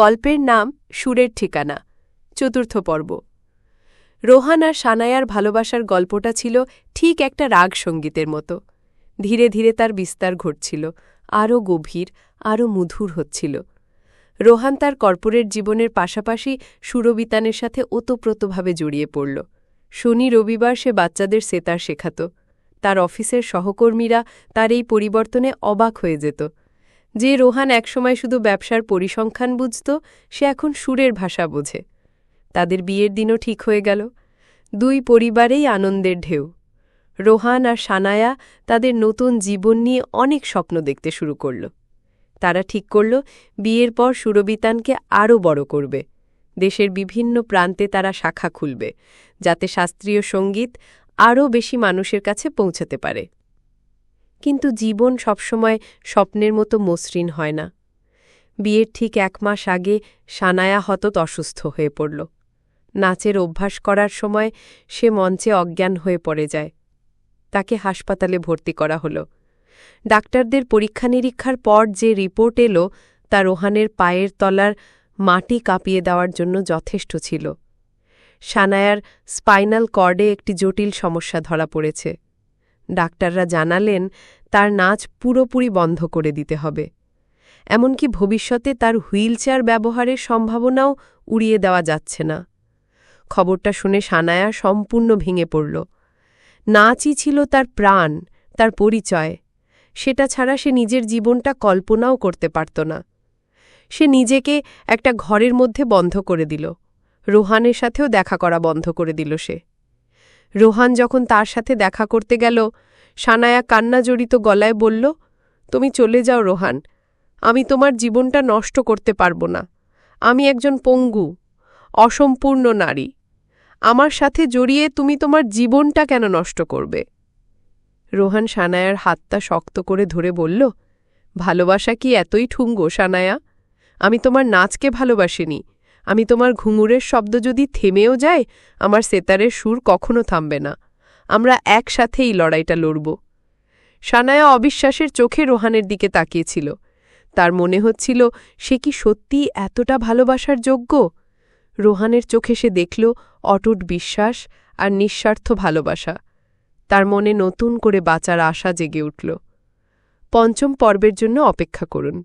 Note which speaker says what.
Speaker 1: গল্পের নাম সুরের ঠিকানা, চতুর্থ পর্ব। রোহান আর সানায়ার ভালোবাসার গল্পটা ছিল ঠিক একটা রাগ সঙ্গীতের মতো। ধীরে ধীরে তার বিস্তার ঘটছিল, আরও গভীর, আরও মধুর হচ্ছিল। রোহান তার কর্পোরেট জীবনের পাশাপাশি সুরবিতানের সাথে ওতপ্রোতভাবে জড়িয়ে পড়ল। শনি রবিবার সে বাচ্চাদের সেতার শেখাত। তার অফিসের সহকর্মীরা তার এই পরিবর্তনে অবাক হয়ে যেত। যে রোহান একসময় শুধু ব্যবসার পরিসংখ্যান বুঝত, সে এখন সুরের ভাষা বোঝে। তাদের বিয়ের দিনও ঠিক হয়ে গেল। দুই পরিবারেই আনন্দের ঢেউ। রোহান আর সানায়া তাদের নতুন জীবন নিয়ে অনেক স্বপ্ন দেখতে শুরু করল। তারা ঠিক করল, বিয়ের পর সুরবিতানকে আরও বড় করবে। দেশের বিভিন্ন প্রান্তে তারা শাখা খুলবে, যাতে শাস্ত্রীয় সংগীত আরও বেশি মানুষের কাছে পৌঁছাতে পারে। কিন্তু জীবন সবসময় স্বপ্নের মতো মসৃণ হয় না। বিয়ের ঠিক এক মাস আগে সানায়া হতত অসুস্থ হয়ে পড়ল। নাচের অভ্যাস করার সময় সে মঞ্চে অজ্ঞান হয়ে পড়ে যায়। তাকে হাসপাতালে ভর্তি করা হল। ডাক্তারদের পরীক্ষা নিরীক্ষার পর যে রিপোর্ট এলো, তা রোহানের পায়ের তলার মাটি কাঁপিয়ে দেওয়ার জন্য যথেষ্ট ছিল। সানায়ার স্পাইনাল কর্ডে একটি জটিল সমস্যা ধরা পড়েছে। ডাক্তাররা জানালেন, তার নাচ পুরোপুরি বন্ধ করে দিতে হবে। এমনকি ভবিষ্যতে তার হুইলচেয়ার ব্যবহারের সম্ভাবনাও উড়িয়ে দেওয়া যাচ্ছে না। খবরটা শুনে সানায়া সম্পূর্ণ ভেঙে পড়ল। নাচই ছিল তার প্রাণ, তার পরিচয়। সেটা ছাড়া সে নিজের জীবনটা কল্পনাও করতে পারত না। সে নিজেকে একটা ঘরের মধ্যে বন্ধ করে দিল। রোহানের সাথেও দেখা করা বন্ধ করে দিল সে। রোহান যখন তার সাথে দেখা করতে গেল, সানায়া কান্না জড়িত গলায় বলল, তুমি চলে যাও রোহান। আমি তোমার জীবনটা নষ্ট করতে পারব না। আমি একজন পঙ্গু, অসম্পূর্ণ নারী। আমার সাথে জড়িয়ে তুমি তোমার জীবনটা কেন নষ্ট করবে? রোহান সানায়ার হাতটা শক্ত করে ধরে বলল, ভালোবাসা কি এতই ঠুঙ্গো সানায়া? আমি তোমার নাচকে ভালোবাসিনি। আমি তোমার ঘুঙুরের শব্দ যদি থেমেও যায়, আমার সেতারের সুর কখনো থামবে না। আমরা একসাথেই লড়াইটা লড়ব। সানায়া অবিশ্বাসের চোখে রোহানের দিকে তাকিয়েছিল। তার মনে হচ্ছিল, সে কি সত্যিই এতটা ভালোবাসার যোগ্য? রোহানের চোখে সে দেখল অটুট বিশ্বাস আর নিঃস্বার্থ ভালোবাসা। তার মনে নতুন করে বাঁচার আশা জেগে উঠল। পঞ্চম পর্বের জন্য অপেক্ষা করুন।